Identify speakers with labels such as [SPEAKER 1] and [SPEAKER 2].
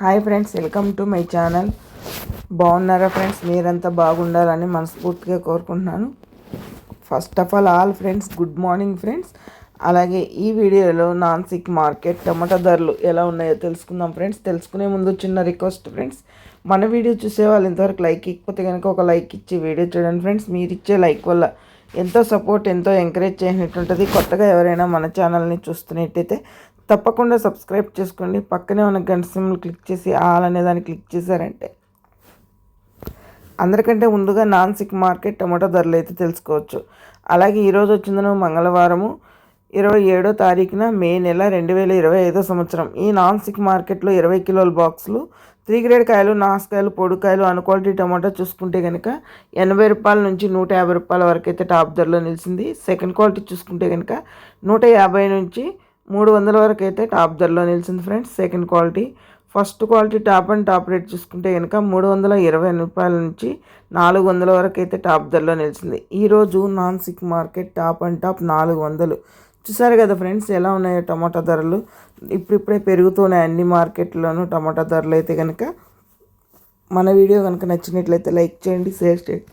[SPEAKER 1] Hi friends welcome to my channel బాగున్నారా friends మీరంతా బాగుండాలని మనస్ఫూర్తిగా కోరుకుంటున్నాను. First of all all friends good morning friends అలాగే ఈ వీడియోలో నాన్సిక్ మార్కెట్ టమాటా ధరలు ఎలా ఉన్నాయో తెలుసుకుందాం ఫ్రెండ్స్ తెలుసుకునే ముందు చిన్న రిక్వెస్ట్ ఫ్రెండ్స్ మన వీడియో చూసే వాళ్ళు ఇంతవరకు లైక్ ఇకపోతే కనుక ఒక లైక్ ఇచ్చి వీడియో చూడండి ఫ్రెండ్స్ మీరు ఇచ్చే లైక్ వల్ల ఎంతో సపోర్ట్ ఎంతో ఎంకరేజ్ చేసినట్టు ఉంటుంది కొత్తగా ఎవరైనా మన ఛానల్ని చూస్తున్నట్టయితే తప్పకుండా సబ్స్క్రైబ్ చేసుకోండి. పక్కనే ఉన్న గంట సిమ్లు క్లిక్ చేసి ఆల్ అనే దాన్ని క్లిక్ చేశారంటే అందరికంటే ముందుగా నాన్సిక్ మార్కెట్ టమాటో ధరలు అయితే తెలుసుకోవచ్చు. అలాగే ఈరోజు వచ్చిందను మంగళవారము ఇరవై ఏడో తారీఖున మే నెల రెండు వేల ఇరవై ఐదో సంవత్సరం. ఈ నాన్ స్టిక్ మార్కెట్లో ఇరవై కిలోల బాక్సులు త్రీ గ్రేడ్ కాయలు నాసుకాయలు పొడికాయలు అన్ క్వాలిటీ టమాటా చూసుకుంటే కనుక ఎనభై రూపాయల నుంచి నూట యాభై రూపాయల వరకు అయితే టాప్ ధరలో నిలిచింది. సెకండ్ క్వాలిటీ చూసుకుంటే కనుక నూట యాభై నుంచి మూడు వందల వరకు అయితే టాప్ ధరలో నిలిచింది friends. Second quality. First quality top and top rate చూసుకుంటే కనుక మూడు వందల ఇరవై రూపాయల నుంచి నాలుగు వందల వరకు అయితే టాప్ ధరలో నిలిచింది. ఈరోజు Nashik market top and top నాలుగు వందలు. చూసారు కదా ఫ్రెండ్స్ ఎలా ఉన్నాయో టమాటా ధరలు? ఇప్పుడిప్పుడే పెరుగుతున్నాయి అన్ని మార్కెట్లోనూ టమాటా ధరలు అయితే కనుక మన వీడియో కనుక నచ్చినట్లయితే లైక్ చేయండి షేర్ చేయండి.